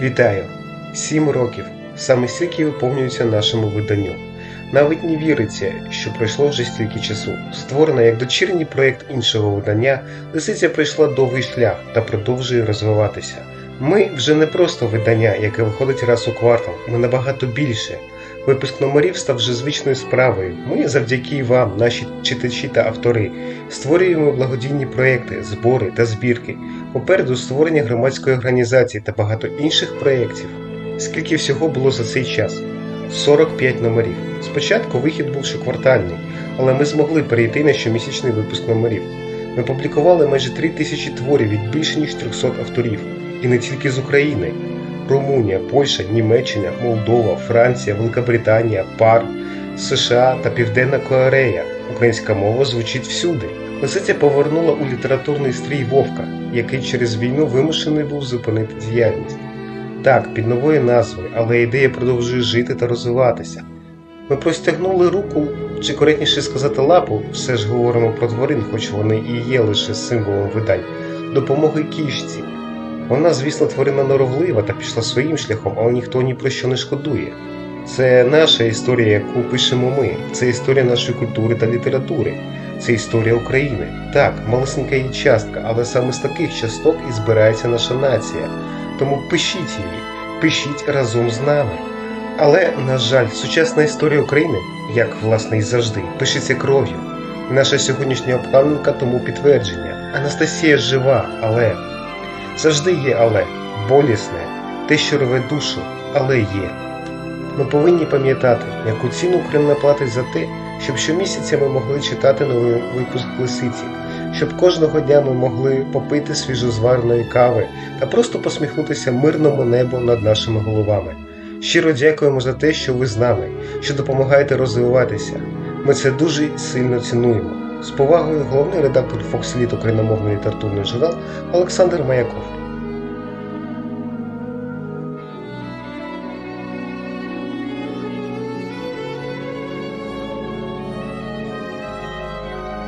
Вітаю! Сім років. Саме стільки виповнюється нашому виданню. Навіть не віриться, що пройшло вже стільки часу. Створена як дочірній проєкт іншого видання, лисиця пройшла довгий шлях та продовжує розвиватися. Ми вже не просто видання, яке виходить раз у квартал, ми набагато більше. Випуск номерів став вже звичною справою. Ми завдяки вам, наші читачі та автори, створюємо благодійні проекти, збори та збірки. Попереду створення громадської організації та багато інших проєктів. Скільки всього було за цей час? 45 номерів. Спочатку вихід був щоквартальний, але ми змогли перейти на щомісячний випуск номерів. Ми публікували майже 3 тисячі творів від більше ніж 300 авторів, і не тільки з України. Румунія, Польща, Німеччина, Молдова, Франція, Великобританія, ПАР, США та Південна Корея. Українська мова звучить всюди. Лисиця повернула у літературний стрій Вовка, який через війну вимушений був зупинити діяльність. Так, під новою назвою, але ідея продовжує жити та розвиватися. Ми простягнули руку, чи коректніше сказати лапу, все ж говоримо про тварин, хоч вони і є лише символом видань, допомоги кішці. Вона, звісно, тварина норовлива та пішла своїм шляхом, але ніхто ні про що не шкодує. Це наша історія, яку пишемо ми, це історія нашої культури та літератури, це історія України. Так, малесенька її частка, але саме з таких часток і збирається наша нація. Тому пишіть її, пишіть разом з нами. Але, на жаль, сучасна історія України, як власне і завжди, пишеться кров'ю. І наша сьогоднішня обкладинка тому підтвердження. Анастасія жива, але завжди є але болісне, те, що рве душу, але є. Ми повинні пам'ятати, яку ціну Україна платить за те, щоб щомісяця ми могли читати новий випуск лисиці, щоб кожного дня ми могли попити свіжозвареної кави та просто посміхнутися мирному небу над нашими головами. Щиро дякуємо за те, що ви з нами, що допомагаєте розвиватися. Ми це дуже сильно цінуємо. З повагою головний редактор Fox Lit україномовний літературний журнал Олександр Маяков.